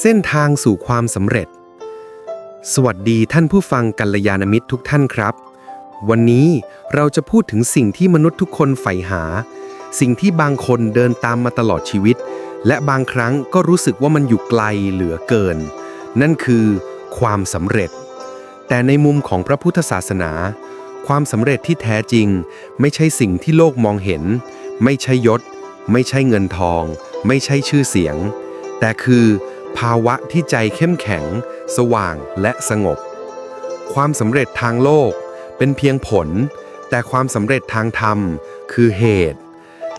เส้นทางสู่ความสำเร็จ สวัสดีท่านผู้ฟังกัลยาณมิตรทุกท่านครับ วันนี้เราจะพูดถึงสิ่งที่มนุษย์ทุกคนใฝ่หา สิ่งที่บางคนเดินตามมาตลอดชีวิต และบางครั้งก็รู้สึกว่ามันอยู่ไกลเหลือเกิน นั่นคือความสำเร็จ แต่ในมุมของพระพุทธศาสนา ความสำเร็จที่แท้จริง ไม่ใช่สิ่งที่โลกมองเห็น ไม่ใช่ยศ ไม่ใช่เงินทอง ไม่ใช่ชื่อเสียง แต่คือ ภาวะที่ใจเข้มแข็ง สว่างและสงบ ความสำเร็จทางโลกเป็นเพียงผล แต่ความสำเร็จทางธรรมคือเหตุ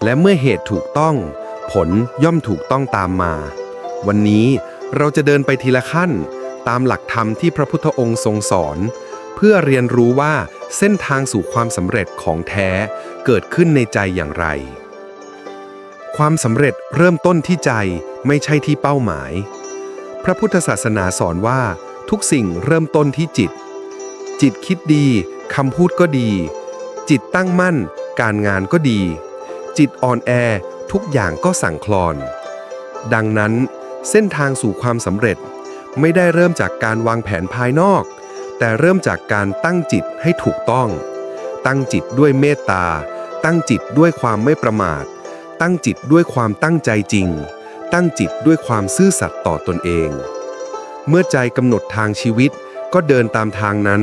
และเมื่อเหตุถูกต้อง ผลย่อมถูกต้องตามมา วันนี้เราจะเดินไปทีละขั้น ตามหลักธรรมที่พระพุทธองค์ทรงสอน เพื่อเรียนรู้ว่าเส้นทางสู่ความสำเร็จของแท้เกิดขึ้นในใจอย่างไร ความสำเร็จเริ่มต้นที่ใจไม่ใช่ที่เป้าหมาย พระพุทธศาสนาสอนว่า ทุกสิ่งเริ่มต้นที่จิต จิตคิดดีคำพูดก็ดี จิตตั้งมั่น การงานก็ดี จิตอ่อนแอทุกอย่างก็สั่งคลอน ดังนั้น เส้นทางสู่ความสำเร็จไม่ได้เริ่มจากการวางแผนภายนอก แต่เริ่มจากการตั้งจิตให้ถูกต้อง ตั้งจิตด้วยเมตตา ตั้งจิตด้วยความไม่ประมาท ตั้งจิตด้วยความตั้งใจจริง ตั้งจิตด้วยความซื่อสัตย์ต่อตนเอง เมื่อใจกำหนดทางชีวิตก็เดินตามทางนั้น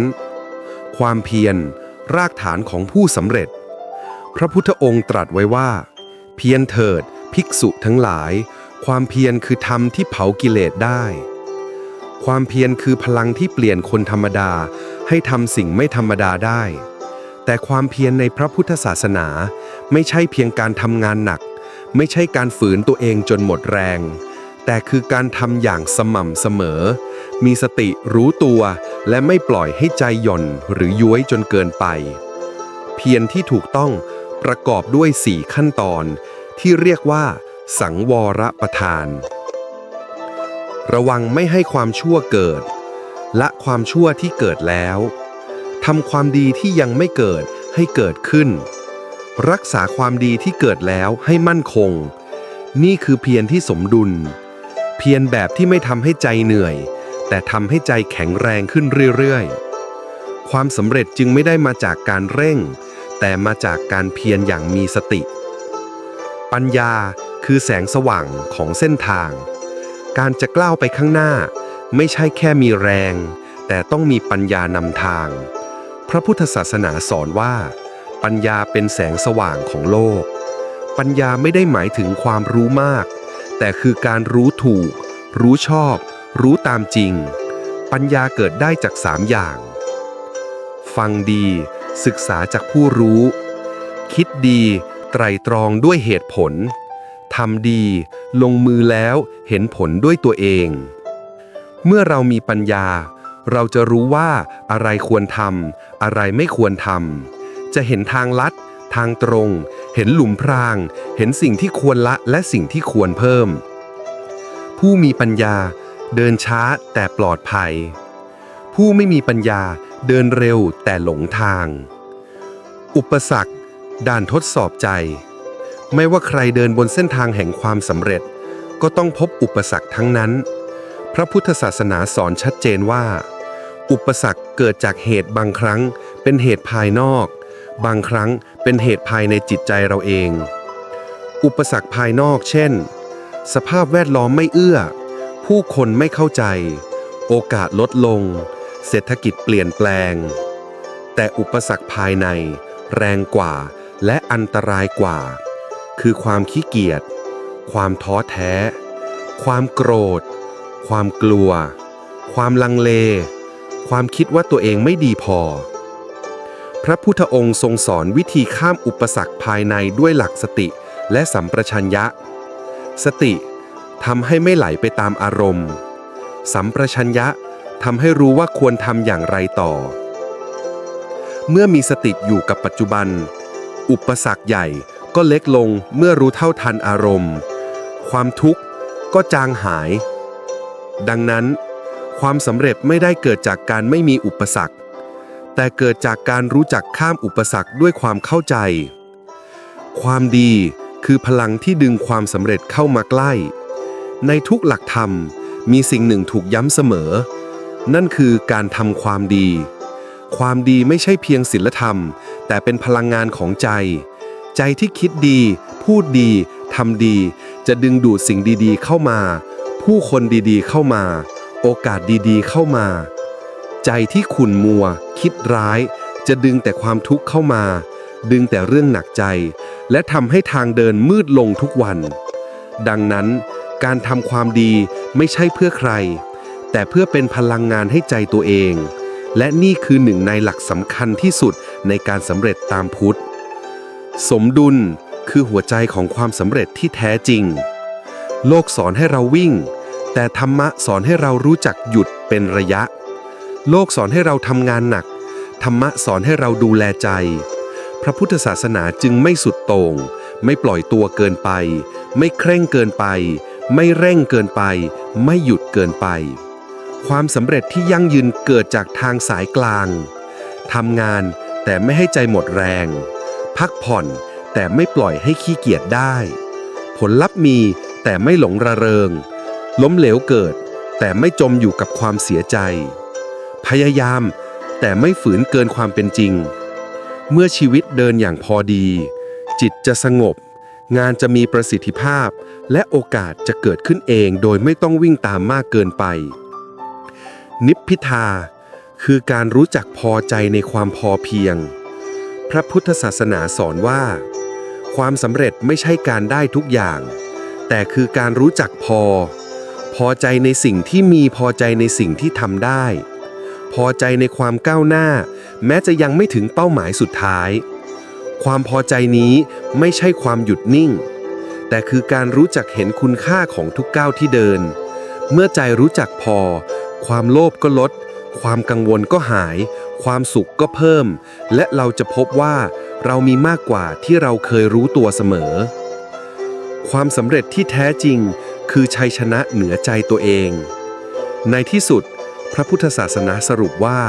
ความเพียร รากฐานของผู้สำเร็จ พระพุทธองค์ตรัสไว้ว่า เพียรเถิดภิกษุทั้งหลาย ความเพียรคือธรรมที่เผากิเลสได้ ความเพียรคือพลังที่เปลี่ยนคนธรรมดาให้ทำสิ่งไม่ธรรมดาได้ แต่ความเพียรในพระพุทธศาสนาไม่ใช่เพียงการทำงานหนัก ไม่ใช่การฝืนตัวเองจนหมดแรง แต่คือการทำอย่างสม่ำเสมอ มีสติรู้ตัวและไม่ปล่อยให้ใจหย่อนหรือย้วยจนเกินไป เพียรที่ถูกต้องประกอบด้วยสี่ขั้นตอน ที่เรียกว่า สังวรประทาน ระวังไม่ให้ความชั่วเกิด และความชั่วที่เกิดแล้วทำความดีที่ยังไม่เกิดให้เกิดขึ้น รักษาความดีที่เกิดแล้วให้มั่นคง นี่คือเพียรที่สมดุล เพียรแบบที่ไม่ทำให้ใจเหนื่อย แต่ทำให้ใจแข็งแรงขึ้นเรื่อยๆ ความสำเร็จจึงไม่ได้มาจากการเร่ง แต่มาจากการเพียรอย่างมีสติ ปัญญาคือแสงสว่างของเส้นทาง การจะกล้าวไปข้างหน้า ไม่ใช่แค่มีแรง แต่ต้องมีปัญญานำทาง พระพุทธศาสนาสอนว่า ปัญญาเป็นแสงสว่างของโลก ปัญญาไม่ได้หมายถึงความรู้มาก แต่คือการรู้ถูก รู้ชอบ รู้ตามจริง ปัญญาเกิดได้จากสามอย่าง ฟังดี ศึกษาจากผู้รู้ คิดดีไตรตรองด้วยเหตุผล ทำดี ลงมือแล้วเห็นผลด้วยตัวเอง เมื่อเรามีปัญญา เราจะรู้ว่าอะไรควรทำอะไรไม่ควรทำ จะเห็นทางลัด ทางตรง เห็นหลุมพราง เห็นสิ่งที่ควรละและสิ่งที่ควรเพิ่ม ผู้มีปัญญา เดินช้าแต่ปลอดภัย ผู้ไม่มีปัญญาเดินเร็วแต่หลงทาง อุปสรรค ด่านทดสอบใจ ไม่ว่าใครเดินบนเส้นทางแห่งความสำเร็จ ก็ต้องพบอุปสรรคทั้งนั้น พระพุทธศาสนาสอนชัดเจนว่า อุปสรรคเกิดจากเหตุบางครั้งเป็นเหตุภายนอก บางครั้งเป็นเหตุภายในจิตใจเราเอง อุปสรรคภายนอกเช่น สภาพแวดล้อมไม่เอื้อ ผู้คนไม่เข้าใจ โอกาสลดลง เศรษฐกิจเปลี่ยนแปลง แต่อุปสรรคภายใน แรงกว่าและอันตรายกว่า คือความขี้เกียจ ความท้อแท้ ความโกรธ ความกลัว ความลังเล ความคิดว่าตัวเองไม่ดีพอ พระพุทธองค์ทรงสอนวิธีข้ามอุปสรรคภายในด้วยหลักสติและสัมปชัญญะ สติทำให้ไม่ไหลไปตามอารมณ์ สัมปชัญญะทำให้รู้ว่าควรทำอย่างไรต่อ เมื่อมีสติอยู่กับปัจจุบัน อุปสรรคใหญ่ก็เล็กลงเมื่อรู้เท่าทันอารมณ์ ความทุกข์ก็จางหาย ดังนั้น ความสำเร็จไม่ได้เกิดจากการไม่มีอุปสรรค แต่เกิดจากการรู้จักข้ามอุปสรรคด้วยความเข้าใจ ความดีคือพลังที่ดึงความสำเร็จเข้ามาใกล้ ในทุกหลักธรรมมีสิ่งหนึ่งถูกย้ำเสมอ นั่นคือการทำความดี ความดีไม่ใช่เพียงศีลธรรม แต่เป็นพลังงานของใจ ใจที่คิดดี พูดดีทำดี จะดึงดูดสิ่งดีๆ เข้ามา ผู้คนดีๆ เข้ามา โอกาสดีๆ เข้ามา ใจที่ขุ่นมัว คิดร้าย จะดึงแต่ความทุกข์เข้ามา ดึงแต่เรื่องหนักใจ และทำให้ทางเดินมืดลงทุกวัน ดังนั้น การทำความดีไม่ใช่เพื่อใคร แต่เพื่อเป็นพลังงานให้ใจตัวเอง และนี่คือหนึ่งในหลักสำคัญที่สุดในการสำเร็จตามพุทธ สมดุลคือหัวใจของความสำเร็จที่แท้จริง โลกสอนให้เราวิ่ง แต่ธรรมะสอนให้เรารู้จักหยุดเป็นระยะ โลกสอนให้เราทำงานหนัก ธรรมะสอนให้เราดูแลใจ พระพุทธศาสนาจึงไม่สุดโต่ง ไม่ปล่อยตัวเกินไป ไม่เคร่งเกินไป ไม่เร่งเกินไป ไม่หยุดเกินไป ความสำเร็จที่ยั่งยืนเกิดจากทางสายกลางทำงานแต่ไม่ให้ใจหมดแรง พักผ่อนแต่ไม่ปล่อยให้ขี้เกียจได้ ผลลัพธ์มีแต่ไม่หลงระเริง ล้มเหลวเกิดแต่ไม่จมอยู่กับความเสียใจ ยายาม แต่ไม่ฝืนเกินความเป็นจริง เมื่อชีวิตเดินอย่างพอดี จิตจะสงบ งานจะมีประสิทธิภาพ และโอกาสจะเกิดขึ้นเองโดยไม่ต้องวิ่งตามมากเกินไป นิพพิทา คือการรู้จักพอใจในความพอเพียง พระพุทธศาสนาสอนว่า ความสำเร็จไม่ใช่การได้ทุกอย่าง แต่คือการรู้จักพอพอใจในสิ่งที่มีพอใจในสิ่งที่ทำได้ พอใจในความก้าวหน้า แม้จะยังไม่ถึงเป้าหมายสุดท้าย ความพอใจนี้ไม่ใช่ความหยุดนิ่ง แต่คือการรู้จักเห็นคุณค่าของทุกก้าวที่เดิน เมื่อใจรู้จักพอ ความโลภก็ลด ความกังวลก็หาย ความสุขก็เพิ่ม และเราจะพบว่าเรามีมากกว่าที่เราเคยรู้ตัวเสมอ ความสำเร็จที่แท้จริง คือชัยชนะเหนือใจตัวเอง ในที่สุด พระพุทธศาสนาสรุปว่า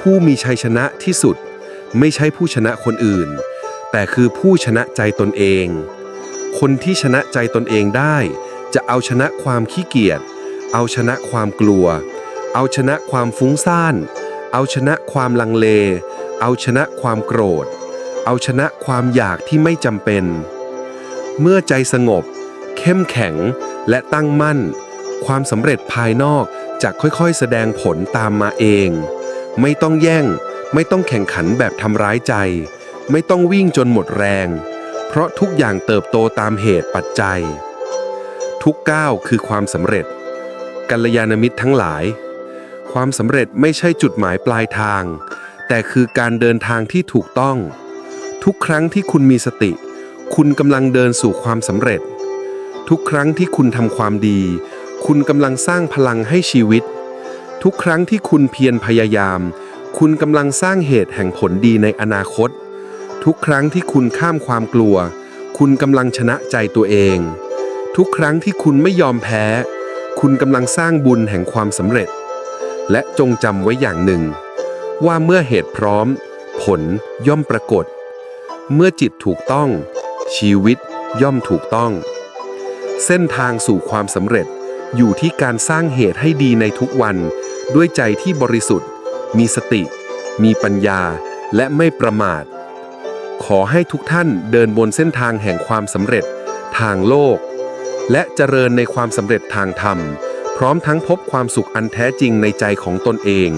ผู้มีชัยชนะที่สุดไม่ใช่ผู้ชนะคนอื่น แต่คือผู้ชนะใจตนเอง คนที่ชนะใจตนเองได้ จะเอาชนะความขี้เกียจ เอาชนะความกลัว เอาชนะความฟุ้งซ่าน เอาชนะความลังเล เอาชนะความโกรธ เอาชนะความอยากที่ไม่จำเป็น เมื่อใจสงบ เข้มแข็งและตั้งมั่น ความสำเร็จภายนอก จะค่อยๆ แสดงผลตามมาเอง ไม่ต้องแย่ง ไม่ต้องแข่งขันแบบทำร้ายใจ ไม่ต้องวิ่งจนหมดแรง เพราะทุกอย่างเติบโตตามเหตุปัจจัย ทุกก้าวคือความสำเร็จ กัลยาณมิตรทั้งหลาย ความสำเร็จไม่ใช่จุดหมายปลายทาง แต่คือการเดินทางที่ถูกต้อง ทุกครั้งที่คุณมีสติ คุณกำลังเดินสู่ความสำเร็จ ทุกครั้งที่คุณทำความดี คุณกำลังสร้างพลังให้ชีวิต ทุกครั้งที่คุณเพียรพยายาม คุณกำลังสร้างเหตุแห่งผลดีในอนาคต ทุกครั้งที่คุณข้ามความกลัว คุณกำลังชนะใจตัวเอง ทุกครั้งที่คุณไม่ยอมแพ้ คุณกำลังสร้างบุญแห่งความสำเร็จ และจงจำไว้อย่างหนึ่ง ว่าเมื่อเหตุพร้อม ผลย่อมปรากฏ เมื่อจิตถูกต้อง ชีวิตย่อมถูกต้อง เส้นทางสู่ความสำเร็จ อยู่ที่การสร้างเหตุให้ดีในทุกวัน ด้วยใจที่บริสุทธิ์ มีสติ มีปัญญา และไม่ประมาท ขอให้ทุกท่านเดินบนเส้นทางแห่งความสำเร็จทางโลก และเจริญในความสำเร็จทางธรรม พร้อมทั้งพบความสุขอันแท้จริงในใจของตนเอง